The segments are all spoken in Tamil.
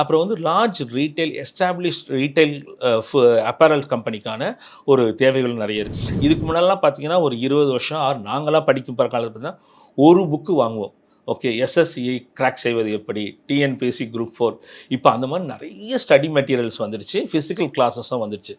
அப்புறம் வந்து large retail establish retail apparel கம்பெனிக்கான ஒரு தேவைகள் நிறைய இருக்குது இதுக்கு முன்னாடிலாம் பார்த்தீங்கன்னா ஒரு இருபது வருஷம் ஆறு நாங்களாம் படிக்கும் பிற காலத்தில் பார்த்தீங்கன்னா ஒரு புக்கு வாங்குவோம். ஓகே எஸ்எஸ்சியை கிராக் செய்வது எப்படி? டிஎன்பிஎஸ்சி குரூப் ஃபோர் இப்போ அந்த மாதிரி நிறைய ஸ்டடி மெட்டீரியல்ஸ் வந்துருச்சு. ஃபிசிக்கல் கிளாஸஸும் வந்துருச்சு.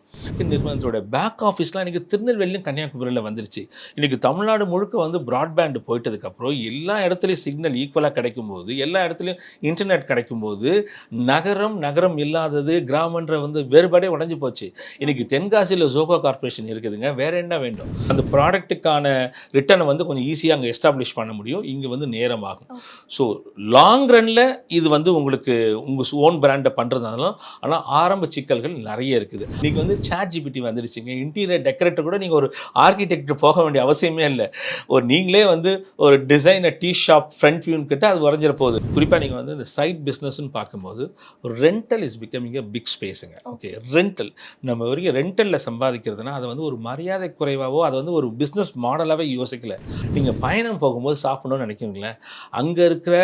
நிறுவனத்தோட பேக் ஆஃபீஸ்லாம் இன்றைக்கி திருநெல்வேலியும் கன்னியாகுமரியில் வந்துருச்சு. இன்றைக்கி தமிழ்நாடு முழுக்க வந்து ப்ராட்பேண்ட் போயிட்டதுக்கப்புறம் எல்லா இடத்துலையும் சிக்னல் ஈக்குவலாக கிடைக்கும்போது எல்லா இடத்துலையும் இன்டர்நெட் கிடைக்கும்போது நகரம் நகரம் இல்லாதது கிராமன்ற வந்து வேறுபாடே உடஞ்சி போச்சு. இன்றைக்கி தென்காசியில் ஜோகோ கார்ப்பரேஷன் இருக்குதுங்க. வேறு என்ன வேண்டும்? அந்த ப்ராடக்ட்டுக்கான ரிட்டர்னை வந்து கொஞ்சம் ஈஸியாக அங்கே எஸ்டாப்ளிஷ் பண்ண முடியும். இங்கே வந்து நேரமாக ஆகும் ஸோ லாங் ரன்னில் இது வந்து உங்களுக்கு உங்கள் ஓன் பிராண்டை பண்ணுறதுனால ஆனால் ஆரம்ப சிக்கல்கள் நிறைய இருக்குது. நீங்கள் வந்து சேட் ஜிபிடி வந்துருச்சுங்க இன்டீரியர் டெக்கரேட்டர் கூட நீங்கள் ஒரு ஆர்கிடெக்ட் போக வேண்டிய அவசியமே இல்லை. ஒரு நீங்களே வந்து ஒரு டிசைனர் டீ ஷாப் ஃப்ரண்ட் வியூன்னு கிட்ட அது வரைஞ்சிட போகுது குறிப்பாக நீங்கள் வந்து இந்த சைட் பிஸ்னஸ்ன்னு பார்க்கும்போது rental is becoming a big ஸ்பேஸுங்க okay rental நம்ம வரைக்கும் ரெண்டலில் சம்பாதிக்கிறதுனா அதை வந்து ஒரு மரியாதை குறைவாகவோ அதை வந்து ஒரு பிஸ்னஸ் மாடலாகவே யோசிக்கல. நீங்கள் பயணம் போகும்போது சாப்பிடணும்னு நினைக்கிறீங்களேன் அங்கே இருக்கிற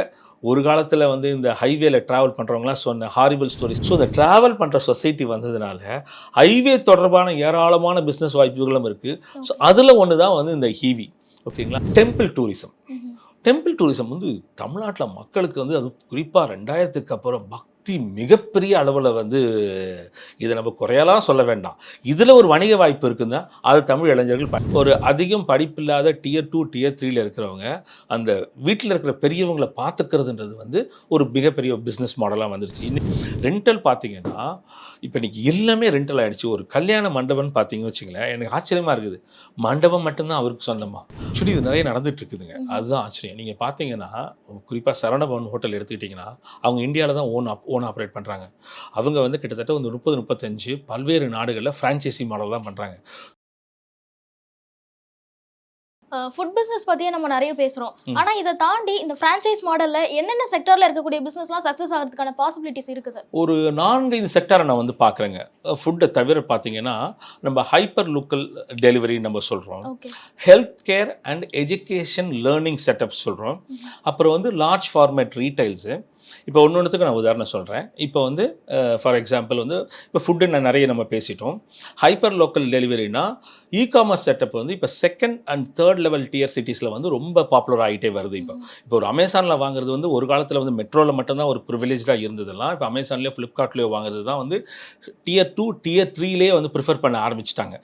ஒரு காலத்தில் வந்து இந்த ஹைவேல ட்ராவல் பண்ணுறவங்களாம் சொன்ன ஹாரிபிள் ஸ்டோரிஸ் ஸோ இந்த ட்ராவல் பண்ணுற சொசைட்டி வந்ததுனால ஹைவே தொடர்பான ஏராளமான பிஸ்னஸ் வாய்ப்புகளும் இருக்குது ஸோ அதில் ஒன்று தான் வந்து இந்த ஹீவி ஓகேங்களா டெம்பிள் டூரிசம் டெம்பிள் டூரிசம் வந்து தமிழ்நாட்டில் மக்களுக்கு வந்து அது குறிப்பாக ரெண்டாயிரத்துக்கு அப்புறம் பக்தி மிகப்பெரிய அளவில் வந்து இதை நம்ம குறையலாம் சொல்ல வேண்டாம். இதில் ஒரு வணிக வாய்ப்பு இருக்குன்னா அது தமிழ் இளைஞர்கள் ஒரு அதிகம் படிப்பில்லாத டியர் டூ டியர் த்ரீல இருக்கிறவங்க அந்த வீட்டில் இருக்கிற பெரியவங்களை பார்த்துக்கிறதுன்றது வந்து ஒரு மிகப்பெரிய பிஸ்னஸ் மாடலாக வந்துருச்சு. இன்னும் ரெண்டல் பார்த்தீங்கன்னா இப்போ இன்னைக்கு எல்லாமே ரெண்டல் ஆயிடுச்சு. ஒரு கல்யாண மண்டபம்னு பார்த்தீங்கன்னு வச்சுங்களேன் எனக்கு ஆச்சரியமாக இருக்குது. மண்டபம் மட்டும்தான் அவருக்கு சொந்தமா? ஆக்சுவலி இது நிறைய நடந்துட்டு இருக்குதுங்க அதுதான் ஆச்சரியம். நீங்கள் பார்த்தீங்கன்னா குறிப்பாக சரவணபவன் ஹோட்டல் எடுத்துக்கிட்டிங்கன்னா அவங்க இந்தியாவில் தான் ஓன் ஓன் ஆப்ரேட் பண்ணுறாங்க அவங்க வந்து கிட்டத்தட்ட ஒரு முப்பது முப்பத்தஞ்சு பல்வேறு நாடுகளில் ஃப்ரான்ச்சைசி மாடல் தான் பண்ணுறாங்க ஃபுட் பிசினஸ் பத்தியே நம்ம நிறைய பேசுறோம். ம். ஆனா இதை தாண்டி இந்த பிரான்ச்சைஸ் மாடல்ல என்னென்ன செக்டர்ல இருக்கக்கூடிய பிசினஸ்லாம் சக்சஸ் ஆகிறதுக்கான பாசிபிலிட்டிஸ் இருக்கு சார் ஒரு நான்கு இது செக்டரை நான் வந்து பார்க்குறேங்க. ஃபுட்டை தவிர பார்த்தீங்கன்னா நம்ம ஹைப்பர் லோக்கல் டெலிவரி நம்ம சொல்கிறோம் health care and education learning setup சொல்கிறோம் அப்புறம் வந்து லார்ஜ் ஃபார்மேட் ரீட்டைல்ஸு இப்போ ஒன்று ஒன்றுத்துக்கு நான் உதாரணம் சொல்கிறேன் இப்போ வந்து ஃபார் எக்ஸாம்பிள் வந்து இப்போ ஃபுட்டு நான் நிறைய நம்ம பேசிட்டோம். ஹைப்பர் லோக்கல் டெலிவரினா இ காமர்ஸ் செட்டப் வந்து இப்போ second and third level tier சிட்டிஸில் வந்து ரொம்ப பாப்புலர் ஆகிட்டே வருது இப்போ. இப்போ ஒரு அமேசானில் வாங்குறது வந்து ஒரு காலத்தில் வந்து மெட்ரோவில் மட்டும்தான் ஒரு ப்ரிவிலேஜாக இருந்ததெல்லாம் இப்போ அமேசான்லேயோ ஃப்ளிப்கார்ட்லேயோ வாங்குறது தான் வந்து டியர் டூ டியர் த்ரீலேயே வந்து ப்ரிஃபர் பண்ண ஆரம்பிச்சிட்டாங்க.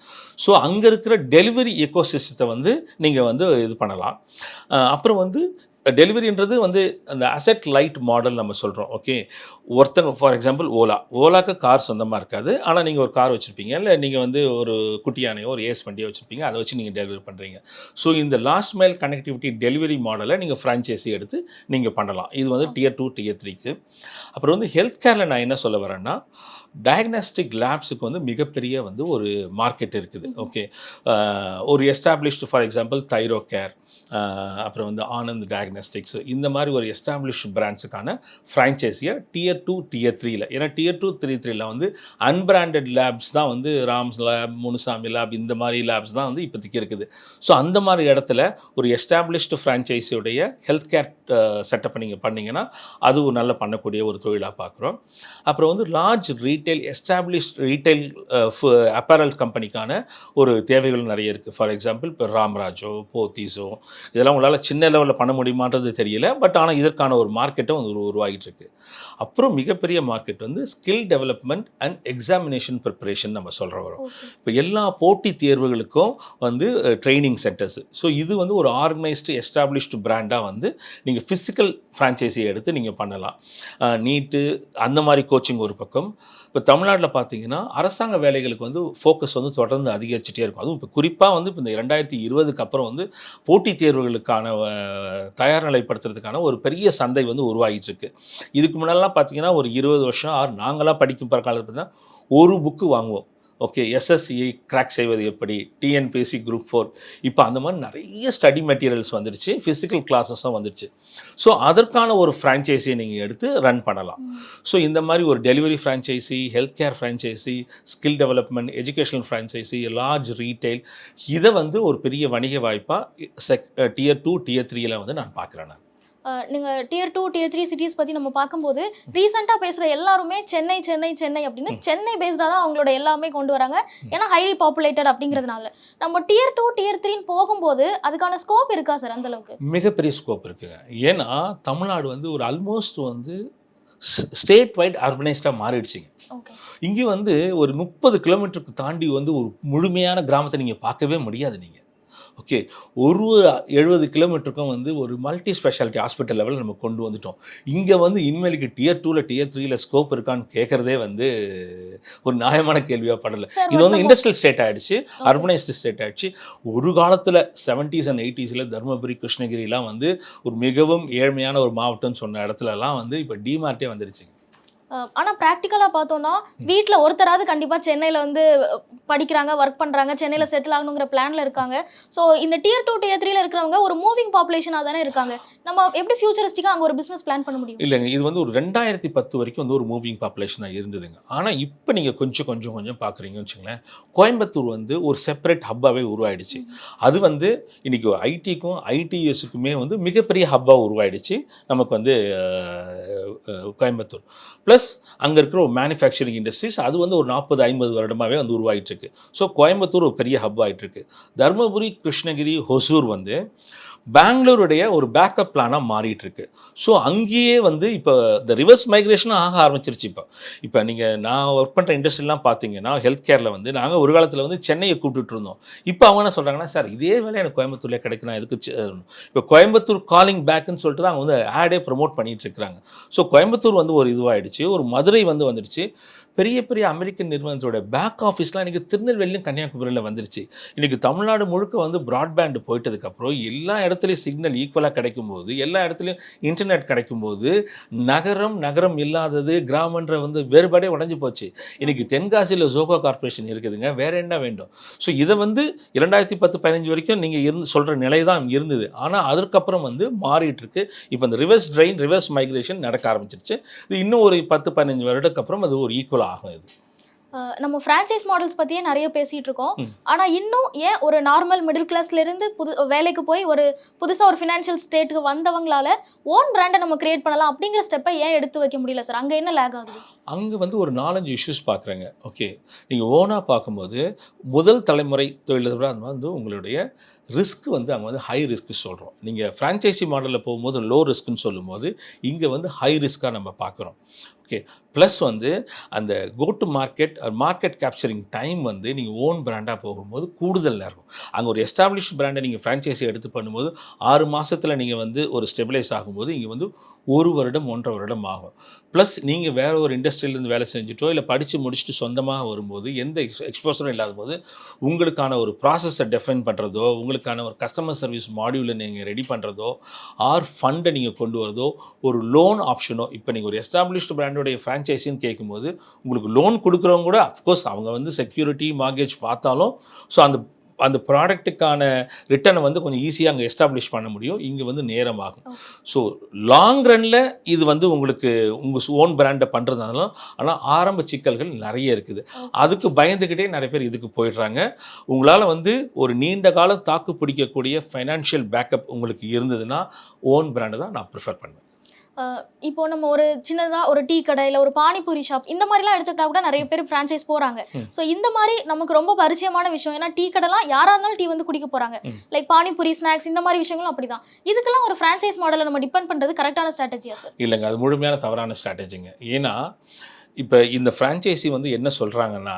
ஸோ அங்கே இருக்கிற டெலிவரி எக்கோசிஸ்டத்தை வந்து நீங்கள் வந்து இது பண்ணலாம். அப்புறம் வந்து டெலிவரின்றது வந்து அந்த அசெட் லைட் மாடல் நம்ம சொல்கிறோம் ஓகே ஒருத்தங்க ஃபார் எக்ஸாம்பிள் ஓலா. ஓலாக்கு கார் சொந்தமாக இருக்காது. ஆனால் நீங்கள் ஒரு கார் வச்சுருப்பீங்க இல்லை நீங்கள் வந்து ஒரு குட்டியானையோ ஒரு ஏஸ் வண்டியோ வச்சுருப்பீங்க அதை வச்சு நீங்கள் டெலிவரி பண்ணுறீங்க ஸோ இந்த லாஸ்ட் மைல் கனெக்டிவிட்டி டெலிவரி மாடலை நீங்கள் ஃப்ரான்ச்சைஸி எடுத்து நீங்கள் பண்ணலாம். இது வந்து டியர் டூ டியர் த்ரீக்கு அப்புறம் வந்து ஹெல்த் கேரில் நான் என்ன சொல்ல வரேன்னா டயக்னாஸ்டிக் லேப்ஸுக்கு வந்து மிகப்பெரிய வந்து ஒரு மார்க்கெட் இருக்குது ஓகே ஒரு established for example Thyrocare அப்புறம் வந்து ஆனந்த் டயக்னாஸ்டிக்ஸ் இந்த மாதிரி ஒரு எஸ்டாப்ளிஷ் பிராண்ட்ஸுக்கான ஃப்ரான்ச்சைஸியை டியர் டூ டியர் த்ரீயில் ஏன்னா டியர் டூ த்ரீ த்ரீயில் வந்து அன்பிராண்டட் லேப்ஸ் தான் வந்து ராம்ஸ் லேப் முனுசாமி லேப் இந்த மாதிரி லேப்ஸ் தான் வந்து இப்போதைக்கு இருக்குது. ஸோ அந்த மாதிரி இடத்துல ஒரு எஸ்டாப்ளிஷ்டு ஃப்ரான்ச்சைஸியுடைய ஹெல்த் கேர் செட்டப் நீங்கள் பண்ணீங்கன்னா அது ஒரு நல்ல பண்ணக்கூடிய ஒரு தொழிலாக பார்க்குறோம். அப்புறம் வந்து large retail establish retail apparel கம்பெனிக்கான ஒரு தேவைகள் நிறைய இருக்குது ஃபார் எக்ஸாம்பிள் இப்போ ராம்ராஜோ போத்தீஸோ இதெல்லாம் உங்களால் சின்ன லெவலில் பண்ண முடியுமான்றது தெரியல பட் ஆனால் இதற்கான ஒரு மார்க்கெட்டும் வந்து உருவாகிட்டு இருக்கு அப்புறம் மிகப்பெரிய மார்க்கெட் வந்து skill development and examination preparation நம்ம சொல்கிற வரோம். இப்போ எல்லா போட்டித் தேர்வுகளுக்கும் வந்து ட்ரைனிங் சென்டர்ஸ் ஸோ இது வந்து ஒரு ஆர்கனைஸ்டு எஸ்டாப்ளிஷ்டு பிராண்டாக வந்து நீங்கள் ஃபிசிக்கல் ஃப்ரான்ச்சைஸியை எடுத்து நீங்கள் பண்ணலாம். நீட்டு அந்த மாதிரி கோச்சிங் ஒரு பக்கம். இப்போ தமிழ்நாட்டில் பார்த்தீங்கன்னா அரசாங்க வேலைகளுக்கு வந்து ஃபோக்கஸ் வந்து தொடர்ந்து அதிகரிச்சுட்டே இருக்கும். அதுவும் இப்போ குறிப்பாக வந்து இப்போ இந்த ரெண்டாயிரத்தி இருபதுக்கு அப்புறம் வந்து போட்டித் தேர்வுகளுக்கான தயார் நிலைப்படுத்துறதுக்கான ஒரு பெரிய சந்தை வந்து உருவாகிட்டு இருக்கு. இதுக்கு முன்னாடிலாம் பார்த்தீங்கன்னா ஒரு இருபது வருஷம் ஆறு நாங்களாம் படிக்கும் பிற காலத்தில் பார்த்தீங்கன்னா ஒரு புக்கு வாங்குவோம். ஓகே எஸ்எஸ்சியை கிராக் செய்வது எப்படி? டிஎன்பிஎஸ்சி குரூப் ஃபோர் இப்போ அந்த மாதிரி நிறைய ஸ்டடி மெட்டீரியல்ஸ் வந்துருச்சு ஃபிசிக்கல் கிளாஸஸும் வந்துருச்சு. ஸோ அதற்கான ஒரு ஃப்ரான்ச்சைஸியை நீங்கள் எடுத்து ரன் பண்ணலாம். ஸோ இந்த மாதிரி ஒரு delivery franchisee health care franchisee skill development educational franchisee large retail இதை வந்து ஒரு பெரிய வணிக வாய்ப்பாக செக் டியர் டூ டியர் த்ரீயில் வந்து நான் பார்க்குறேன் நான். அஹ் நீங்க tier two tier three cities பத்தி நம்ம பார்க்கும்போது ரீசெண்டா பேசுற எல்லாருமே சென்னை சென்னை சென்னை அப்படின்னு சென்னை பேஸ்டா தான் அவங்களோட எல்லாமே கொண்டு வராங்க. ஏன்னா ஹைலி பாப்புலேட்டட் அப்படிங்கிறதுனால. நம்ம டியர் டூ டியர் த்ரீன்னு போகும்போது அதுக்கான ஸ்கோப் இருக்கா சார் அந்த அளவுக்கு? மிகப்பெரிய ஸ்கோப் இருக்குங்க ஏன்னா தமிழ்நாடு வந்து ஒரு ஆல்மோஸ்ட் வந்து ஸ்டேட் வைட் அர்பனைஸ்டாக மாறிடுச்சுங்க. இங்கே வந்து ஒரு முப்பது கிலோமீட்டருக்கு தாண்டி வந்து ஒரு முழுமையான கிராமத்தை நீங்கள் பார்க்கவே முடியாது நீங்கள் ஓகே ஒரு எழுபது கிலோமீட்டருக்கும் வந்து ஒரு மல்டி ஸ்பெஷாலிட்டி ஹாஸ்பிட்டல் லெவலில் நம்ம கொண்டு வந்துட்டோம். இங்கே வந்து இனிமேலுக்கு டியர் டூவில் டியர் த்ரீல ஸ்கோப் இருக்கான்னு கேட்குறதே வந்து ஒரு நியாயமான கேள்வியாக படலை. இது வந்து இண்டஸ்ட்ரியல் ஸ்டேட் ஆயிடுச்சு அர்பனைஸ்டு ஸ்டேட் ஆயிடுச்சு. ஒரு காலத்தில் செவன்ட்டீஸ் அண்ட் எயிட்டிஸில் தருமபுரி கிருஷ்ணகிரிலாம் வந்து ஒரு மிகவும் ஏழ்மையான ஒரு மாவட்டம்னு சொன்ன இடத்துலலாம் வந்து இப்போ டிமார்ட்டே வந்துருச்சு அஹ் ஆனா ப்ராக்டிக்கலா பார்த்தோம்னா வீட்ல ஒருத்தராவது கண்டிப்பா சென்னையில வந்து படிக்கிறாங்க ஒர்க் பண்றாங்க சென்னையில செட்டில் ஆகணுங்கிற பிளான்ல இருக்காங்க. ஸோ இந்த டியர் டூ டியர் த்ரீல இருக்கிறவங்க ஒரு மூவிங் பாப்புலேஷனா தானே இருக்காங்க. நம்ம எப்படி ஃபியூச்சரிஸ்டிக்கா அங்க ஒரு பிசினஸ் பிளான் பண்ண முடியும்? இல்லைங்க இது வந்து ஒரு ரெண்டாயிரத்தி பத்து வரைக்கும் வந்து ஒரு மூவிங் பாப்புலேஷனாக இருந்ததுங்க. ஆனால் இப்போ நீங்கள் கொஞ்சம் கொஞ்சம் கொஞ்சம் பார்க்குறீங்கன்னு வச்சுங்களேன் கோயம்புத்தூர் வந்து ஒரு செப்பரேட் ஹப்பாகவே உருவாயிடுச்சு. அது வந்து இன்னைக்கு ஐடிக்கும் ஐடிஎஸ்க்குமே வந்து மிகப்பெரிய ஹப்பாக உருவாயிடுச்சு. நமக்கு வந்து கோயம்புத்தூர். ப்ளஸ் ப்ளஸ் அங்கே இருக்கிற ஒரு மேனுஃபேக்சரிங் இண்டஸ்ட்ரீஸ் அது வந்து ஒரு நாற்பது ஐம்பது வருடமாகவே வந்து உருவாகிட்டு இருக்கு ஸோ கோயம்புத்தூர் ஒரு பெரிய ஹப் ஆகிட்டு இருக்கு தருமபுரி கிருஷ்ணகிரி ஹொசூர் வந்து பெங்களூருடைய ஒரு பேக்கப் பிளானாக மாறிட்டு இருக்கு ஸோ அங்கேயே வந்து இப்போ இந்த ரிவர்ஸ் மைக்ரேஷனும் ஆக ஆரம்பிச்சிருச்சு இப்போ. இப்போ நீங்கள் நான் ஒர்க் பண்ணுற இண்டஸ்ட்ரிலாம் பார்த்தீங்கன்னா ஹெல்த் கேரில் வந்து நாங்கள் ஒரு காலத்தில் வந்து சென்னையை கூப்பிட்டு இருந்தோம். இப்போ அவங்க என்ன சொல்கிறாங்கன்னா சார் இதே வேலை எனக்கு கோயம்புத்தூர்லேயே கிடைக்கலாம் எதுக்கு இப்போ கோயம்புத்தூர் காலிங் பேக்குன்னு சொல்லிட்டு தான் அவங்க வந்து ஆடே ப்ரொமோட் பண்ணிகிட்டு இருக்கிறாங்க. ஸோ கோயம்புத்தூர் வந்து ஒரு இதுவாகிடுச்சு ஒரு மதுரை வந்து வந்துடுச்சு. பெரிய பெரிய அமெரிக்கன் நிறுவனத்தோட பேக் ஆஃபீஸ்லாம் இன்றைக்கி திருநெல்வேலியும் கன்னியாகுமரியில் வந்துருச்சு. இன்றைக்கி தமிழ்நாடு முழுக்க வந்து ப்ராட்பேண்டு போயிட்டதுக்கப்புறம் எல்லா இடத்துலையும் சிக்னல் ஈக்குவலாக கிடைக்கும்போது எல்லா இடத்துலையும் இன்டர்நெட் கிடைக்கும்போது நகரம் நகரம் இல்லாதது கிராமன்ற வந்து வேறுபாடே உடஞ்சி போச்சு. இன்றைக்கி தென்காசியில் ஜோகோ கார்ப்பரேஷன் இருக்குதுங்க. வேறு என்ன வேண்டும்? ஸோ இதை வந்து இரண்டாயிரத்தி பத்து பதினஞ்சு வரைக்கும் நீங்கள் இருந்து சொல்கிற நிலை தான் இருந்தது. ஆனால் அதற்கப்புறம் வந்து மாறிட்டுருக்கு இப்போ இந்த ரிவர்ஸ் ட்ரெயின் ரிவர்ஸ் மைக்ரேஷன் நடக்க ஆரம்பிச்சிருச்சு. இது இன்னும் ஒரு பத்து பதினஞ்சு வருடத்துக்கு அப்புறம் அது ஒரு ஈக்குவல் ஆகும் இது நம்ம ஃப்ரான்ச்சைஸ் மாடல்ஸ் பத்தியே நிறைய பேசிட்டு இருக்கோம் ம். ஆனா இன்னும் ஏன் ஒரு நார்மல் மிடில் கிளாஸ்ல இருந்து புது வேலைக்கு போய் ஒரு புதுசா ஒரு ஃபினான்ஷியல் ஸ்டேட்டுக்கு வந்தவங்களால ஓன் பிராண்டை நம்ம கிரியேட் பண்ணலாம் அப்படிங்கிற ஸ்டெப்பை ஏன் எடுத்து வைக்க முடியல சார் அங்க என்ன லேக் ஆகுது? அங்கே வந்து ஒரு நாலஞ்சு இஷ்யூஸ் பார்க்குறேங்க ஓகே நீங்கள் ஓனாக பார்க்கும்போது முதல் தலைமுறை தொழிலதிபராக அந்த வந்து உங்களுடைய ரிஸ்க் வந்து அங்கே வந்து ஹை ரிஸ்க் சொல்கிறோம் நீங்கள் ஃப்ரான்ச்சைசி மாடலில் போகும்போது லோ ரிஸ்க்குன்னு சொல்லும்போது இங்கே வந்து ஹை ரிஸ்க்காக நம்ம பார்க்குறோம் ஓகே ப்ளஸ் வந்து அந்த go to market market capturing time வந்து நீங்கள் ஓன் பிராண்டாக போகும்போது கூடுதல் நேரம் அங்கே ஒரு எஸ்டாப்ளிஷ் பிராண்டை நீங்கள் ஃப்ரான்ச்சைஸி எடுத்து பண்ணும்போது ஆறு மாதத்தில் நீங்கள் வந்து ஒரு ஸ்டெபிலைஸ் ஆகும்போது இங்கே வந்து ஒரு வருடம் ஒன்றரை வருடம் ஆகும். ப்ளஸ் நீங்கள் வேறு ஒரு இண்டஸ்ட்ரியிலேருந்து வேலை செஞ்சுட்டோ இல்லை படித்து முடிச்சுட்டு சொந்தமாக வரும்போது எந்த எக்ஸ் எக்ஸ்போசரும் இல்லாத போது உங்களுக்கான ஒரு ப்ராசஸை டெஃபைன் பண்ணுறதோ உங்களுக்கான ஒரு கஸ்டமர் சர்வீஸ் மாடியூலை நீங்கள் ரெடி பண்ணுறதோ ஆர் ஃபண்டை நீங்கள் கொண்டு வரதோ ஒரு லோன் ஆப்ஷனோ இப்போ நீங்கள் ஒரு எஸ்டாப்ளிஷ்டு பிராண்டோடைய ஃப்ரான்ச்சைஸின்னு கேட்கும்போது உங்களுக்கு லோன் கொடுக்குறவங்க கூட அஃப்கோர்ஸ் அவங்க வந்து செக்யூரிட்டி மார்கேஜ் பார்த்தாலும் ஸோ அந்த அந்த ப்ராடக்ட்டுக்கான ரிட்டர்னை வந்து கொஞ்சம் ஈஸியாக அங்கே எஸ்டாப்ளிஷ் பண்ண முடியும். இங்கே வந்து நேரம் ஆகும் ஸோ லாங் ரன்னில் இது வந்து உங்களுக்கு உங்கள் ஓன் பிராண்டை பண்ணுறதுனால ஆனால் ஆரம்ப சிக்கல்கள் நிறைய இருக்குது. அதுக்கு பயந்துக்கிட்டே நிறைய பேர் இதுக்கு போயிடுறாங்க. உங்களால் வந்து ஒரு நீண்ட காலம் தாக்கு பிடிக்கக்கூடிய ஃபைனான்ஷியல் பேக்கப் உங்களுக்கு இருந்ததுன்னா ஓன் பிராண்டை தான் நான் ப்ரிஃபர் பண்ணுவேன். இப்போ நம்ம ஒரு சின்னதா ஒரு டீ கடை இல்ல ஒரு பானிபூரி ஷாப் இந்த மாதிரிலாம் எடுத்துக்கிட்டா கூட நிறைய பேர் ஃப்ரான்ச்சைஸ் போறாங்க. ம். ஸோ இந்த மாதிரி நமக்கு ரொம்ப பரிச்சயமான விஷயம். ஏன்னா டீ கடைலாம் யாரா இருந்தாலும் டீ வந்து குடிக்க போறாங்க. ம். லைக் பானிபூரி ஸ்நாக்ஸ் இந்த மாதிரி விஷயங்களும் அப்படிதான். இதுக்கெல்லாம் ஒரு ஃப்ரான்ச்சைஸ் மாடலை நம்ம டிபெண்ட் பண்றது கரெக்டான ஸ்ட்ராட்டஜியா சார் இல்லைங்க அது முழுமையான தவறான ஸ்ட்ராட்டஜிங்க ஏன்னா இப்போ இந்த ஃப்ரான்ச்சைசி வந்து என்ன சொல்கிறாங்கன்னா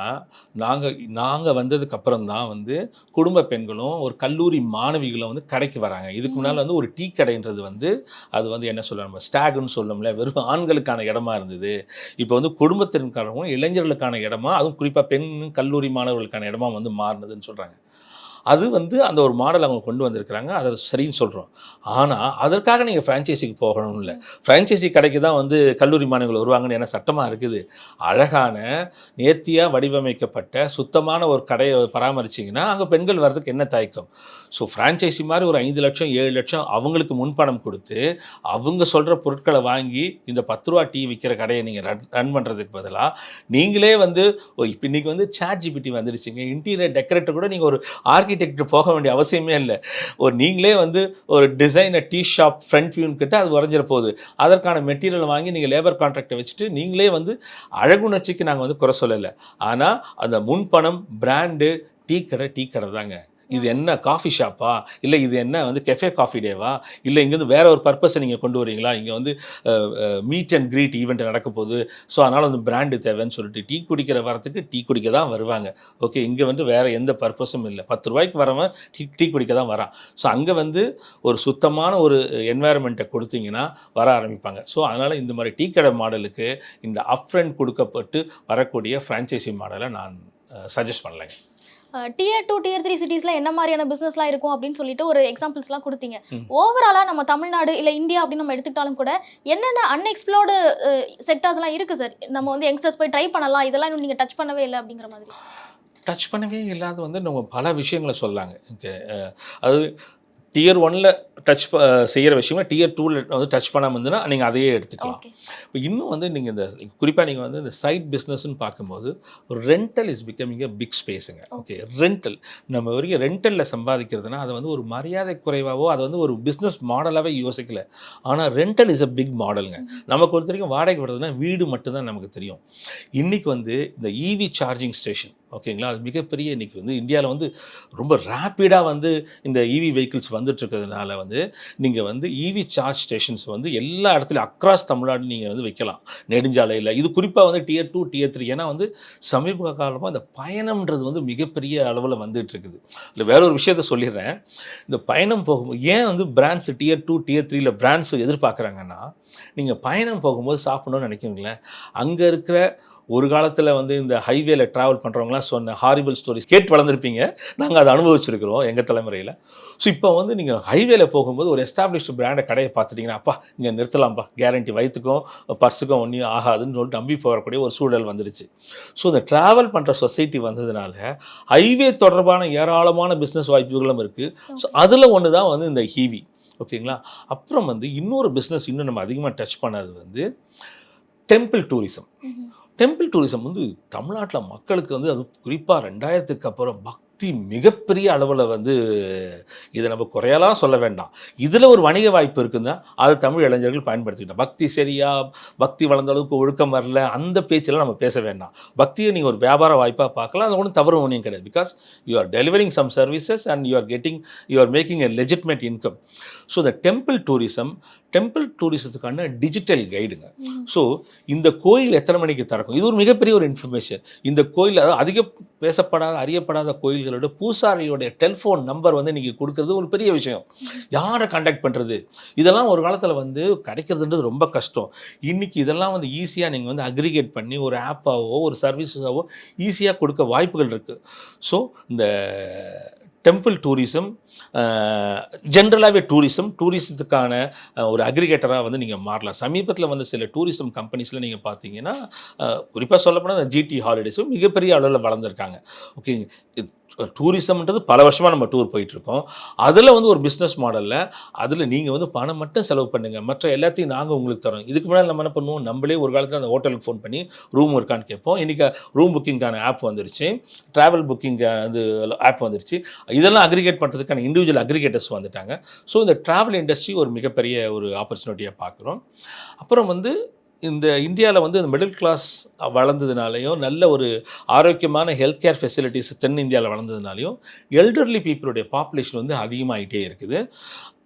நாங்கள் நாங்கள் வந்ததுக்கு அப்புறம் தான் வந்து குடும்ப பெண்களும் ஒரு கல்லூரி மாணவிகளும் வந்து கடைக்கு வராங்க. இதுக்கு முன்னால் வந்து ஒரு டீ கடைன்றது வந்து அது வந்து என்ன சொல்ல நம்ம ஸ்டாக்னு சொல்லணும்ல வெறும் ஆண்களுக்கான இடமா இருந்தது. இப்போ வந்து குடும்பத்தினருக்காகவும் இளைஞர்களுக்கான இடமா அதுவும் குறிப்பாக பெண் கல்லூரி மாணவர்களுக்கான இடமா வந்து மாறினதுன்னு சொல்கிறாங்க அது வந்து அந்த ஒரு மாடல் அவங்க கொண்டு வந்திருக்கிறாங்க. அதை சரின்னு சொல்கிறோம் ஆனால் அதற்காக நீங்கள் ஃப்ரான்ச்சைசிக்கு போகணும் இல்லை. ஃப்ரான்ச்சைசி கடைக்கு தான் வந்து கல்லூரி மாணவர்கள் வருவாங்கன்னு ஏன்னா சட்டமாக இருக்குது? அழகான நேர்த்தியாக வடிவமைக்கப்பட்ட சுத்தமான ஒரு கடையை பராமரிச்சிங்கன்னா அங்கே பெண்கள் வர்றதுக்கு என்ன தயக்கம்? ஸோ ஃப்ரான்ச்சைசி மாதிரி ஒரு ஐந்து லட்சம் ஏழு லட்சம் அவங்களுக்கு முன்பணம் கொடுத்து அவங்க சொல்கிற பொருட்களை வாங்கி இந்த பத்து ரூபா டீ விற்கிற கடையை நீங்கள் ரன் ரன் பண்ணுறதுக்கு பதிலாக நீங்களே வந்து இப்போ இன்றைக்கி வந்து சாட் ஜிபிடி வந்துருச்சுங்க. இன்டீரியர் டெக்கரேட்டர் கூட நீங்கள் ஒரு ஆர்கி ஆர்கிடெக்ட் போக வேண்டிய அவசியமே இல்லை. ஒரு நீங்களே வந்து ஒரு டிசைனர் டீ ஷாப் ஃப்ரண்ட் வியூன்னு கிட்ட அது வரைஞ்சிட போகுது. அதற்கான மெட்டீரியல் வாங்கி நீங்கள் லேபர் கான்ட்ராக்டை வச்சுட்டு நீங்களே வந்து அழகுணர்ச்சிக்கு நாங்கள் வந்து குறை சொல்லலை. ஆனால் அந்த முன்பணம் பிராண்டு டீ கடை டீ கடை தாங்க. இது என்ன காஃபி ஷாப்பா இல்லை இது என்ன வந்து கெஃபே காஃபி டேவா இல்லை இங்கேருந்து வேற ஒரு பர்பஸை நீங்கள் கொண்டு வரீங்களா இங்கே வந்து மீட் அண்ட் க்ரீட் ஈவெண்ட் நடக்க போகுது. ஸோ அதனால் வந்து பிராண்டு தேவைன்னு சொல்லிட்டு டீ குடிக்கிற வரத்துக்கு டீ குடிக்க தான் வருவாங்க. ஓகே இங்கே வந்து வேறு எந்த பர்பஸும் இல்லை. பத்து ரூபாய்க்கு வரவன் டீ டீ குடிக்க தான் வரான். ஸோ அங்கே வந்து ஒரு சுத்தமான ஒரு என்வாயர்மெண்ட்டை கொடுத்தீங்கன்னா வர ஆரம்பிப்பாங்க. ஸோ அதனால் இந்த மாதிரி டீ கடை மாடலுக்கு இந்த அப்ரண்ட் கொடுக்கப்பட்டு வரக்கூடிய ஃப்ரான்ச்சைசி மாடலை நான் சஜஸ்ட் பண்ணலைங்க டியர் டூ டியர் த்ரீ சிட்டிஸ்ல என்ன மாதிரியான பிசினஸ்லாம் இருக்கும் அப்படின்னு சொல்லிட்டு ஒரு எக்ஸாம்பிள்ஸ்லாம் கொடுத்தீங்க. ஓவராலா நம்ம தமிழ்நாடு இல்ல இந்தியா அப்படின்னு நம்ம எடுத்துக்கிட்டாலும் கூட என்னென்ன அன்எக்ஸ்ப்ளோர்டு செக்டர்ஸ்லாம் இருக்கு சார் நம்ம வந்து யங்ஸ்டர்ஸ் போய் ட்ரை பண்ணலாம். இதெல்லாம் இன்னும் நீங்க டச் பண்ணவே இல்லை அப்படிங்கிற மாதிரி. டச் பண்ணவே இல்லாத வந்து நம்ம பல விஷயங்களை சொல்லாங்க. அது டியர் ஒன்ல டச் செய்கிற விஷயமா டியர் டூவில் வந்து டச் பண்ணாமல் இருந்ததுன்னா நீங்கள் அதையே எடுத்துக்கலாம். இப்போ இன்னும் வந்து நீங்கள் இந்த குறிப்பாக நீங்கள் வந்து இந்த சைட் பிஸ்னஸ்ன்னு பார்க்கும்போது rental is becoming a big ஸ்பேஸுங்க okay rental நம்ம வரைக்கும் ரெண்டலில் சம்பாதிக்கிறதுனா அதை வந்து ஒரு மரியாதை குறைவாகவோ அதை வந்து ஒரு பிஸ்னஸ் மாடலாகவே யோசிக்கல. ஆனால் ரெண்டல் இஸ் a பிக் மாடலுங்க நமக்கு பொறுத்த வரைக்கும் வாடகை விடுறதுனா வீடு மட்டும்தான் நமக்கு தெரியும். இன்றைக்கி வந்து இந்த இவி சார்ஜிங் ஸ்டேஷன் ஓகேங்களா? அது மிகப்பெரிய இன்றைக்கி வந்து இந்தியாவில் வந்து ரொம்ப ரேப்பிடாக வந்து இந்த இவி வெஹிக்கிள்ஸ் வந்துட்டு இருக்கிறதுனால வந்து நீங்கள் வந்து இவி சார்ஜ் ஸ்டேஷன்ஸ் வந்து எல்லா இடத்துலையும் அக்ராஸ் தமிழ்நாடு நீங்கள் வந்து வைக்கலாம். நெடுஞ்சாலையில் இது குறிப்பாக வந்து டியர் டூ டியர் த்ரீ ஏன்னா வந்து சமீப காலமாக இந்த பயணம்ன்றது வந்து மிகப்பெரிய அளவில் வந்துட்டு இருக்குது. இல்லை வேற ஒரு விஷயத்த சொல்லிடுறேன். இந்த பயணம் போகும்போது ஏன் வந்து பிராண்ட்ஸ் டியர் டூ டியர் த்ரீயில் பிராண்ட்ஸ் எதிர்பார்க்குறாங்கன்னா நீங்கள் பயணம் போகும்போது சாப்பிடணும்னு நினைக்கிறீங்களேன் அங்கே இருக்கிற ஒரு காலத்தில் வந்து இந்த ஹைவேல ட்ராவல் பண்ணுறவங்களாம் சொன்ன ஹாரிபிள் ஸ்டோரிஸ் கேட்டு வளர்ந்துருப்பீங்க. நாங்கள் அதை அனுபவிச்சிருக்கிறோம் எங்கள் தலைமுறையில். ஸோ இப்போ வந்து நீங்கள் ஹைவேல போகும்போது ஒரு எஸ்டாப்ளிஷ்டு பிராண்டை கடையை பார்த்துட்டிங்கன்னா அப்பா இங்கே நிறுத்தலாம்ப்பா. கேரண்டி வயிற்றுக்கும் பர்ஸுக்கும் ஒன்றும் ஆகாதுன்னு சொல்லிட்டு நம்பி போகக்கூடிய ஒரு சூழல் வந்துருச்சு. ஸோ இந்த ட்ராவல் பண்ணுற சொசைட்டி வந்ததுனால ஹைவே தொடர்பான ஏராளமான பிஸ்னஸ் வாய்ப்புகளும் இருக்குது ஸோ அதில் ஒன்று தான் வந்து இந்த ஹீவி ஓகேங்களா? அப்புறம் வந்து இன்னொரு பிஸ்னஸ் இன்னும் நம்ம அதிகமாக டச் பண்ணது வந்து டெம்பிள் டூரிசம் டெம்பிள் டூரிசம் வந்து தமிழ்நாட்டில் மக்களுக்கு வந்து அது குறிப்பாக ரெண்டாயிரத்துக்கு அப்புறம் பக்தி மிகப்பெரிய அளவில் வந்து இதை நம்ம குறையலாம் சொல்ல வேண்டாம். இதில் ஒரு வணிக வாய்ப்பு இருக்குன்னா அதை தமிழ் இளைஞர்கள் பயன்படுத்திக்கிட்டோம் பக்தி சரியா பக்தி வளர்ந்த அளவுக்கு ஒழுக்கம் வரல அந்த பேச்செல்லாம் நம்ம பேச வேண்டாம். பக்தியை நீங்கள் ஒரு வியாபார வாய்ப்பாக பார்க்கலாம். அது ஒன்றும் தவறு ஒன்றும் கிடையாது. Because you are delivering some services and you are getting you are making a legitimate income so இந்த டெம்பிள் டூரிசம் டெம்பிள் டூரிசத்துக்கான டிஜிட்டல் கைடுங்க ஸோ இந்த கோயில் எத்தனை மணிக்கு திறக்கும்? இது ஒரு மிகப்பெரிய ஒரு இன்ஃபர்மேஷன் இந்த கோயில் அதாவது அதிக பேசப்படாத அறியப்படாத கோயில்களோட பூசாரியோடைய டெலிஃபோன் நம்பர் வந்து நீங்கள் கொடுக்கறது ஒரு பெரிய விஷயம். யாரை காண்டாக்ட் பண்ணுறது இதெல்லாம் ஒரு காலத்தில் வந்து கிடைக்கிறதுன்றது ரொம்ப கஷ்டம். இன்றைக்கி இதெல்லாம் வந்து ஈஸியாக நீங்கள் வந்து அக்ரிகேட் பண்ணி ஒரு ஆப்பாவோ ஒரு சர்வீஸாவோ ஈஸியாக கொடுக்க வாய்ப்புகள் இருக்குது ஸோ இந்த டெம்பிள் டூரிசம் ஜென்ரலாகவே டூரிசம் டூரிசத்துக்கான ஒரு அக்ரிகேட்டராக வந்து நீங்கள் மாறலாம். சமீபத்தில் வந்து சில டூரிசம் கம்பெனிஸில் நீங்கள் பார்த்தீங்கன்னா குறிப்பாக சொல்லப்போனால் ஜிடி ஹாலிடேஸும் மிகப்பெரிய அளவில் வளர்ந்துருக்காங்க. ஓகேங்க டூரிசம்ன்றது பல வருஷமாக நம்ம டூர் போயிட்டுருக்கோம். அதில் வந்து ஒரு பிஸ்னஸ் மாடலில் அதில் நீங்கள் வந்து பணம் மட்டும் செலவு பண்ணுங்கள் மற்ற எல்லாத்தையும் நாங்கள் உங்களுக்கு தரோம். இதுக்கு முன்னாடி நம்ம என்ன பண்ணுவோம்? நம்மளே ஒரு காலத்தில் அந்த ஹோட்டலுக்கு ஃபோன் பண்ணி ரூம் இருக்கான்னு கேட்போம். இன்றைக்கி ரூம் புக்கிங்கான ஆப் வந்துருச்சு. ட்ராவல் புக்கிங் அது ஆப் வந்துருச்சு. இதெல்லாம் அக்ரிகேட் பண்ணுறதுக்கான இண்டிவிஜுவல் அக்ரிகேட்டர்ஸ் வந்துட்டாங்க. ஸோ இந்த ட்ராவல் இண்டஸ்ட்ரி ஒரு மிகப்பெரிய ஒரு ஆப்பர்ச்சுனிட்டியாக பார்க்குறோம். அப்புறம் வந்து இந்த இந்தியாவில் வந்து இந்த மிடில் கிளாஸ் வளர்ந்ததுனாலையும் நல்ல ஒரு ஆரோக்கியமான ஹெல்த் கேர் ஃபெசிலிட்டிஸ் தென் இந்தியாவில் வளர்ந்ததுனாலையும் எல்டர்லி பீப்புளுடைய பாப்புலேஷன் வந்து அதிகமாகிட்டே இருக்குது.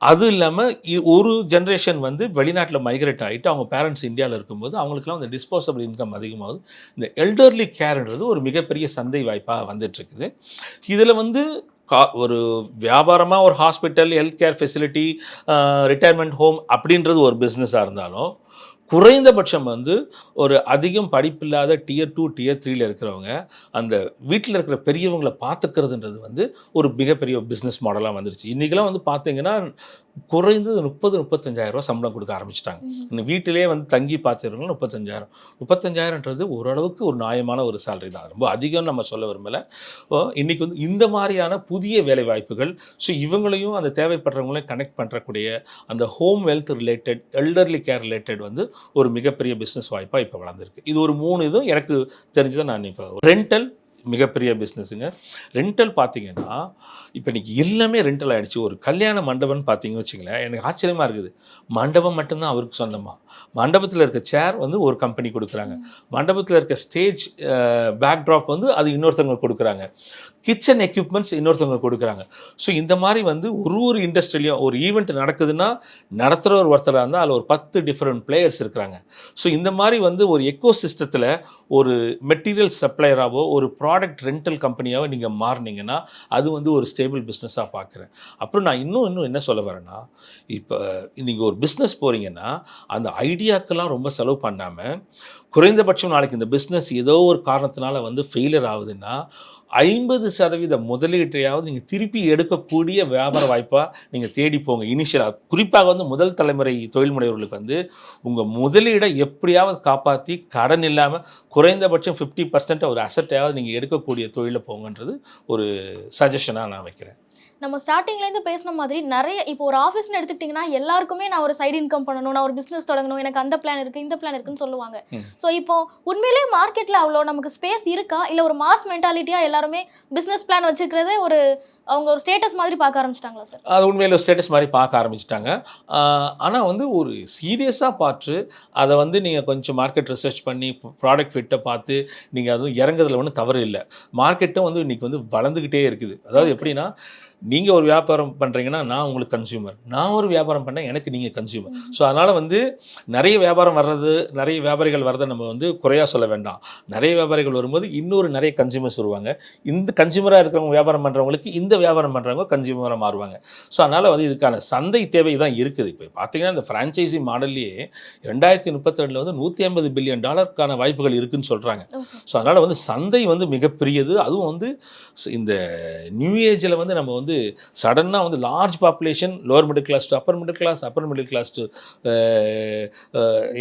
அது இல்லாமல் ஒரு ஜென்ரேஷன் வந்து வெளிநாட்டில் மைக்ரேட் ஆகிட்டு அவங்க பேரண்ட்ஸ் இந்தியாவில் இருக்கும்போது அவங்களுக்குலாம் அந்த டிஸ்போசபிள் இன்கம் அதிகமாகுது. இந்த எல்டர்லி கேர்ன்றது ஒரு மிகப்பெரிய சந்தை வாய்ப்பாக வந்துட்டுருக்குது. இதில் வந்து கா ஒரு வியாபாரமாக ஒரு hospital health care facility retirement home அப்படின்றது ஒரு பிஸ்னஸாக இருந்தாலும் குறைந்தபட்சம் வந்து ஒரு அதிகம் படிப்பில்லாத டியர் டூ டியர் த்ரீல இருக்கிறவங்க அந்த வீட்டில் இருக்கிற பெரியவங்களை பார்த்துக்கிறதுன்றது வந்து ஒரு மிகப்பெரிய பிஸ்னஸ் மாடலாக வந்துருச்சு. இன்றைக்கெல்லாம் வந்து பார்த்தீங்கன்னா குறைந்தது முப்பது முப்பத்தஞ்சாயிரம் ரூபாய் சம்பளம் கொடுக்க ஆரம்பிச்சிட்டாங்க. இன்னும் வீட்டிலே வந்து தங்கி பார்த்துருவங்க முப்பத்தஞ்சாயிரம். முப்பத்தஞ்சாயிரன்றது ஓரளவுக்கு ஒரு நியாயமான ஒரு சேலரி தான். ரொம்ப அதிகம் நம்ம சொல்ல விரும்பலை. இன்றைக்கி வந்து இந்த மாதிரியான புதிய வேலை வாய்ப்புகள் ஸோ இவங்களையும் அந்த தேவைப்படுறவங்களையும் கனெக்ட் பண்ணுறக்கூடிய அந்த home health related elderly care related வந்து ஒரு மிகப்பெரிய பிஸ்னஸ் வாய்ப்பாக இப்போ வளர்ந்துருக்கு. இது ஒரு மூணு இதுவும் எனக்கு தெரிஞ்சதை நான் இப்போ ரெண்டல் மிகப்பெரிய பிஸ்னஸுங்க ரெண்டல் பார்த்தீங்கன்னா இப்போ இன்னைக்கு எல்லாமே ரெண்டல் ஆயிடுச்சு. ஒரு கல்யாண மண்டபம்னு பார்த்தீங்கன்னு வச்சுங்களேன் எனக்கு ஆச்சரியமாக இருக்குது. மண்டபம் மட்டும்தான் அவருக்கு சொந்தமா. மண்டபத்தில் இருக்க சேர் வந்து ஒரு கம்பெனி கொடுக்குறாங்க. மண்டபத்தில் இருக்க ஸ்டேஜ் பேக்ட்ராப் வந்து அது இன்னொருத்தவங்க கொடுக்குறாங்க. கிச்சன் எக்யூப்மெண்ட்ஸ் இன்னொருத்தவங்க கொடுக்குறாங்க. ஸோ இந்த மாதிரி வந்து ஒரு ஒரு இண்டஸ்ட்ரியிலையும் ஒரு ஈவெண்ட் நடக்குதுன்னா நடத்துகிறவர் ஒருத்தராக இருந்தால் அதில் ஒரு பத்து டிஃப்ரெண்ட் பிளேயர்ஸ் இருக்கிறாங்க. ஸோ இந்த மாதிரி வந்து ஒரு எக்கோ சிஸ்டத்தில் ஒரு மெட்டீரியல் சப்ளையராகவோ ஒரு ப்ராடக்ட் ரெண்டல் கம்பெனியாகவோ நீங்கள் மாறினீங்கன்னா அது வந்து ஒரு ஸ்டேபிள் பிஸ்னஸாக பார்க்குறேன் அப்புறம் நான் இன்னும் இன்னும் என்ன சொல்ல வரேன்னா இப்போ நீங்கள் ஒரு பிஸ்னஸ் போகிறீங்கன்னா அந்த ஐடியாக்கெல்லாம் ரொம்ப செலவு பண்ணாமல் குறைந்தபட்சம் நாளைக்கு இந்த பிஸ்னஸ் ஏதோ ஒரு காரணத்தினால வந்து ஃபெயிலியர் ஆகுதுன்னா ஐம்பது சதவீத முதலீட்டையாவது நீங்கள் திருப்பி எடுக்கக்கூடிய வியாபார வாய்ப்பாக நீங்கள் தேடி போங்க. இனிஷியலாக குறிப்பாக வந்து முதல் தலைமுறை தொழில் முனைவர்களுக்கு வந்து உங்கள் முதலீடை எப்படியாவது காப்பாற்றி கடன் இல்லாமல் குறைந்தபட்சம் ஃபிஃப்டி பர்சன்ட் ஒரு அசட்டையாவது நீங்கள் எடுக்கக்கூடிய தொழிலை போங்கன்றது ஒரு சஜஷனாக நான் வைக்கிறேன். நம்ம ஸ்டார்டிங்ல இருந்து பேசின மாதிரி நிறைய இப்போ ஒரு ஆஃபீஸ்னு எடுத்துக்கிட்டிங்கன்னா எல்லாருக்குமே நான் ஒரு சைடு இன்கம் பண்ணணும் நான் ஒரு பிசினஸ் தொடங்கணும் எனக்கு அந்த பிளான் இருக்கு இந்த பிளான் இருக்குன்னு சொல்லுவாங்க. ஸோ இப்போ உண்மையிலேயே மார்க்கெட்ல அவ்வளோ நமக்கு ஸ்பேஸ் இருக்கா? இல்ல ஒரு மாஸ் மென்டாலிட்டியா எல்லாருமே பிசினஸ் பிளான் வச்சிருக்கிறதே ஒரு அவங்க ஒரு ஸ்டேட்டஸ் மாதிரி பார்க்க ஆரம்பிச்சிட்டாங்களா சார் அது உண்மையில் ஒரு ஸ்டேட்டஸ் மாதிரி பார்க்க ஆரம்பிச்சிட்டாங்க. ஆனால் வந்து ஒரு சீரியஸாக பார்த்து அதை வந்து நீங்கள் கொஞ்சம் மார்க்கெட் ரிசர்ச் பண்ணி ப்ராடக்ட் ஃபிட்டை பார்த்து நீங்கள் அதுவும் இறங்குறதுல ஒன்றும் தவறு இல்லை. மார்க்கெட்டும் வந்து இன்றைக்கி வந்து வளர்ந்துக்கிட்டே இருக்குது. அதாவது எப்படின்னா நீங்கள் ஒரு வியாபாரம் பண்ணுறீங்கன்னா நான் உங்களுக்கு கன்சியூமர் நான் ஒரு வியாபாரம் பண்ணேன் எனக்கு நீங்கள் கன்சியூமர் ஸோ அதனால் வந்து நிறைய வியாபாரம் வர்றது நிறைய வியாபாரிகள் வர்றதை நம்ம வந்து குறையாக சொல்ல வேண்டாம். நிறைய வியாபாரிகள் வரும்போது இன்னொரு நிறைய கன்சியூமர்ஸ் வருவாங்க. இந்த கன்சியூமராக இருக்கிறவங்க வியாபாரம் பண்ணுறவங்களுக்கு இந்த வியாபாரம் பண்ணுறவங்க கன்சியூமராக மாறுவாங்க. ஸோ அதனால் வந்து இதுக்கான சந்தை தேவை தான் இருக்குது. இப்போ பார்த்தீங்கன்னா இந்த ஃப்ரான்ச்சைசி மாடல்லையே ரெண்டாயிரத்தி முப்பத்தி ரெண்டில் வந்து நூற்றி ஐம்பது பில்லியன் டாலருக்கான வாய்ப்புகள் இருக்குன்னு சொல்கிறாங்க ஸோ அதனால் வந்து சந்தை வந்து மிகப்பெரியது அதுவும் வந்து இந்த நியூ ஏஜில் வந்து நம்ம வந்து சடனாக வந்து large population lower middle class to upper middle class upper middle class to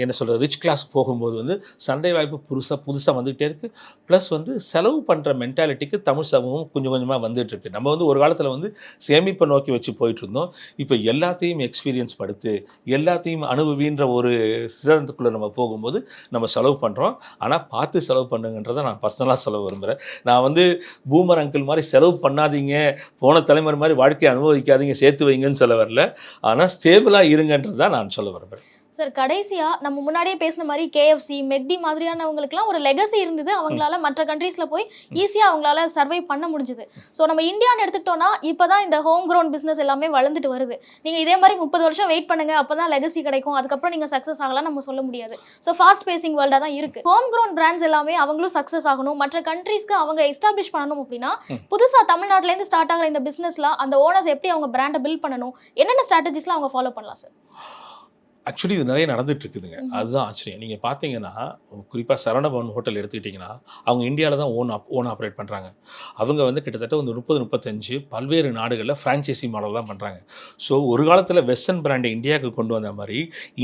என்ன சொல்கிறது ரிச் கிளாஸ்க்கு போகும்போது வந்து சண்டை வாய்ப்பு புதுசாக புதுசாக வந்துகிட்டே இருக்குது ப்ளஸ் வந்து செலவு பண்ணுற மென்டாலிட்டிக்கு தமிழ் சமூகம் கொஞ்சம் கொஞ்சமாக வந்துட்டு நம்ம வந்து ஒரு காலத்தில் வந்து சேமிப்பை நோக்கி வச்சு போயிட்டு இருந்தோம். இப்போ எல்லாத்தையும் எக்ஸ்பீரியன்ஸ் படுத்து எல்லாத்தையும் அனுபவின்ற ஒரு சிதறத்துக்குள்ளே நம்ம போகும்போது நம்ம செலவு பண்ணுறோம் ஆனால் பார்த்து செலவு பண்ணுங்கன்றதை நான் பர்சனலாக செலவு விரும்புகிறேன் நான் வந்து பூமர் அங்கிள் மாதிரி செலவு பண்ணாதீங்க. போன தலைமுறை மாதிரி வாழ்க்கையை அனுபவிக்காதீங்க சேர்த்து வைங்கன்னு சொல்ல வரல. ஆனால் ஸ்டேபிளாக இருங்கன்றது தான் நான் சொல்ல விரும்புகிறேன் சார் கடைசியா நம்ம முன்னாடியே பேசின மாதிரி கேஎஃப்சி மெக்டி மாதிரியானவங்களுக்குலாம் ஒரு லெகசி இருந்தது. அவங்களால மற்ற கண்ட்ரீஸ்ல போய் ஈஸியா அவங்களால சர்வை பண்ண முடிஞ்சது. ஸோ நம்ம இந்தியான்னு எடுத்துக்கிட்டோம்னா இப்பதான் இந்த ஹோம் க்ரோன் பிசினஸ் எல்லாமே வளர்ந்துட்டு வருது. நீங்க இதே மாதிரி முப்பது வருஷம் வெயிட் பண்ணுங்க. அப்பதான் லெகசி கிடைக்கும். அதுக்கப்புறம் நீங்க சக்சஸ் ஆகலாம் நம்ம சொல்ல முடியாது. ஸோ ஃபாஸ்ட் பேசிங் வேர்ல்டா தான் இருக்கு. ஹோம் க்ரோன் பிராண்ட்ஸ் எல்லாமே அவங்களும் சக்சஸ் ஆகணும். மற்ற கண்ட்ரீஸ்க்கு அவங்க எஸ்டாப்ளிஷ் பண்ணணும் அப்படின்னா புதுசா தமிழ்நாட்டுல இருந்து ஸ்டார்ட் ஆகிற இந்த பிசினஸ்ல அந்த ஓனர்ஸ் எப்படி அவங்க பிராண்டை பில்ட் பண்ணணும்? என்னென்ன ஸ்ட்ராட்டஜிஸ்லாம் அவங்க ஃபாலோ பண்ணலாம் சார் ஆக்சுவலி இது நிறைய நடந்துட்டு இருக்குதுங்க. அதுதான் ஆச்சரியம். நீங்கள் பார்த்தீங்கன்னா குறிப்பாக சரவணபவன் ஹோட்டல் எடுத்துக்கிட்டிங்கன்னா அவங்க இந்தியாவில் தான் ஓன் ஆப் ஓன் ஆப்ரேட் பண்ணுறாங்க அவங்க வந்து கிட்டத்தட்ட வந்து முப்பது முப்பத்தஞ்சு பல்வேறு நாடுகளில் ஃப்ரான்ச்சைசி மாடல் தான் பண்ணுறாங்க ஸோ ஒரு காலத்தில் வெஸ்டர்ன் பிராண்டை இந்தியாவுக்கு கொண்டு வந்த மாதிரி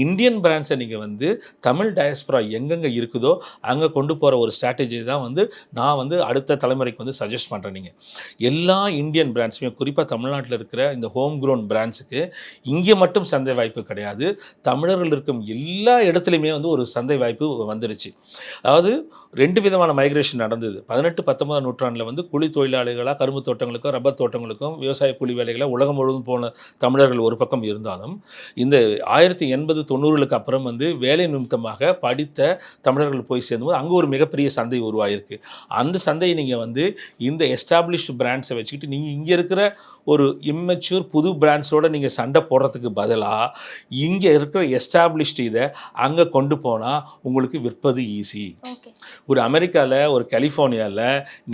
இந்தியன் பிராண்ட்ஸை நீங்கள் வந்து தமிழ் டயஸ்பரா எங்கெங்கே இருக்குதோ அங்கே கொண்டு போகிற ஒரு ஸ்ட்ராட்டஜி தான் வந்து நான் வந்து அடுத்த தலைமுறைக்கு வந்து சஜஸ்ட் பண்ணுறேன் நீங்கள் எல்லா இந்தியன் பிராண்ட்ஸுமே குறிப்பாக தமிழ்நாட்டில் இருக்கிற இந்த ஹோம் க்ரோன் பிராண்ட்ஸுக்கு இங்கே மட்டும் சந்தை வாய்ப்பு கிடையாது. தமிழர்கள் இருக்கும் எல்லா இடத்துலையுமே வந்து ஒரு சந்தை வாய்ப்பு வந்துருச்சு. அதாவது ரெண்டு விதமான மைக்ரேஷன் நடந்தது. பதினெட்டு பத்தொன்பதாம் நூற்றாண்டில் வந்து கூலி தொழிலாளிகளாக கரும்பு தோட்டங்களுக்கும் ரப்பர் தோட்டங்களுக்கும் விவசாய கூலி வேலைகளாக உலகம் முழுவதும் போன தமிழர்கள் ஒரு பக்கம் இருந்தாலும் இந்த ஆயிரத்தி எண்பது தொண்ணூறுகளுக்கு அப்புறம் வந்து வேலை நிமித்தமாக படித்த தமிழர்கள் போய் சேர்ந்தபோது அங்கே ஒரு மிகப்பெரிய சந்தை உருவாயிருக்கு. அந்த சந்தையை நீங்கள் வந்து இந்த எஸ்டாப்ளிஷ்டு பிராண்ட்ஸை வச்சுக்கிட்டு நீங்கள் இங்கே இருக்கிற ஒரு இம்மெச்சூர் புது பிராண்ட்ஸோடு நீங்கள் சண்டை போடுறதுக்கு பதிலாக இங்கே இருக்கிற எஸ்டாப்ளிஷ்டு இதை அங்கே கொண்டு போனால் உங்களுக்கு விற்பது ஈஸி ஒரு அமெரிக்காவில் ஒரு கலிஃபோர்னியாவில்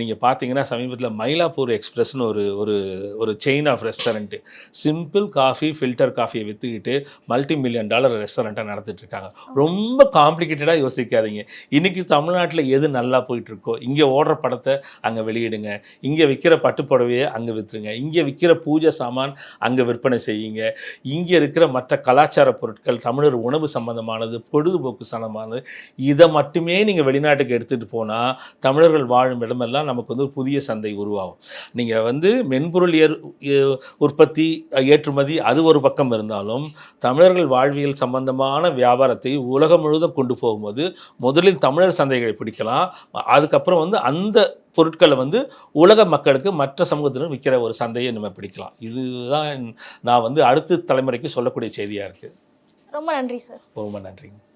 நீங்கள் பார்த்தீங்கன்னா சமீபத்தில் மயிலாப்பூர் எக்ஸ்பிரஸ்னு ஒரு ஒரு ஒரு chain of restaurant simple coffee filter காஃபியை விற்றுக்கிட்டு மல்டி மில்லியன் டாலர் ரெஸ்டாரண்ட்டாக நடத்திட்டு இருக்காங்க ரொம்ப காம்ப்ளிகேட்டடாக யோசிக்காதீங்க. இன்றைக்கி தமிழ்நாட்டில் எது நல்லா போயிட்டு இருக்கோ இங்கே ஓடுற படத்தை அங்கே வெளியிடுங்க. இங்கே விற்கிற பட்டுப்புடவையை அங்கே விற்றுருங்க இங்கே விற்கிற பூஜை சாமான் அங்கே விற்பனை செய்யுங்க. இங்கே இருக்கிற மற்ற கலாச்சார பொருட்கள் தமிழர் உணவு சம்பந்தமானது பொழுதுபோக்கு சம்பந்தமானது இதை மட்டுமே நீங்கள் வெளிநாட்டுக்கு எடுத்துகிட்டு போனால் தமிழர்கள் வாழும் இடமெல்லாம் நமக்கு வந்து புதிய சந்தை உருவாகும். நீங்கள் வந்து மென்பொருள் ஏற் உற்பத்தி ஏற்றுமதி அது ஒரு பக்கம் இருந்தாலும் தமிழர்கள் வாழ்வியல் சம்பந்தமான வியாபாரத்தை உலகம் முழுவதும் கொண்டு போகும்போது முதலில் தமிழர் சந்தைகளை பிடிக்கலாம். அதுக்கப்புறம் வந்து அந்த பொருட்களை வந்து உலக மக்களுக்கு மற்ற சமூகத்தினர் விற்கிற ஒரு சந்தையை நம்ம பிடிக்கலாம். இதுதான் நான் வந்து அடுத்த தலைமுறைக்கு சொல்லக்கூடிய செய்தியாக இருக்குது ரொம்ப நன்றி சார். ரொம்ப நன்றிங்க.